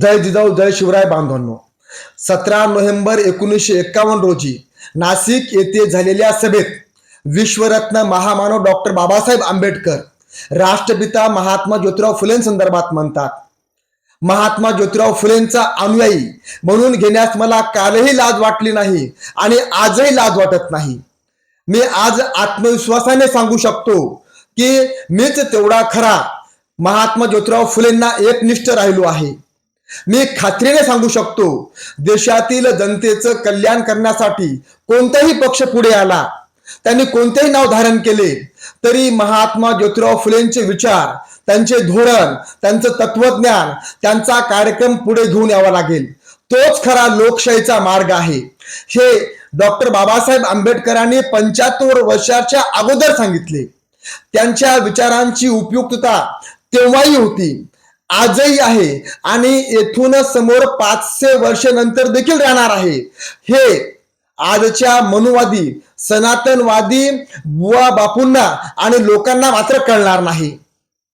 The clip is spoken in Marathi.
जय जिजाऊ जय शिवराय बांधवांनो. सतरा नोव्हेंबर एकोणीसशे एक्कावन्न रोजी नाशिक येथे झालेल्या सभेत विश्वरत्न महामानव डॉक्टर बाबासाहेब आंबेडकर राष्ट्रपिता महात्मा ज्योतिराव फुलेंसंदर्भात म्हणतात. महात्मा ज्योतिराव फुलेंचा अनुयायी म्हणून घेण्यास मला कालही लाज वाटली नाही आणि आजही लाज वाटत नाही. मी आज आत्मविश्वासाने सांगू शकतो की मीच तेवढा खरा महात्मा ज्योतिराव फुलेंना एकनिष्ठ राहिलो आहे. मी खात्रीने सांगू शकतो देशातील जनतेचं कल्याण करण्यासाठी कोणताही पक्ष पुढे आला त्यांनी कोणतेही नाव धारण केले तरी महात्मा ज्योतिराव फुलेंचे विचार त्यांचे धोरण त्यांचं तत्वज्ञान त्यांचा कार्यक्रम पुढे घेऊन यावा लागेल. तोच खरा लोकशाहीचा मार्ग आहे. हे डॉक्टर बाबासाहेब आंबेडकरांनी पंच्याहत्तर वर्षाच्या अगोदर सांगितले. त्यांच्या विचारांची उपयुक्तता तेव्हाही होती. आजही आहे आणि येथून समोर पाचशे वर्ष नंतर देखील राहणार आहे. हे आजच्या मनुवादी सनातनवादी बुवा बापूंना आणि लोकांना मात्र कळणार नाही.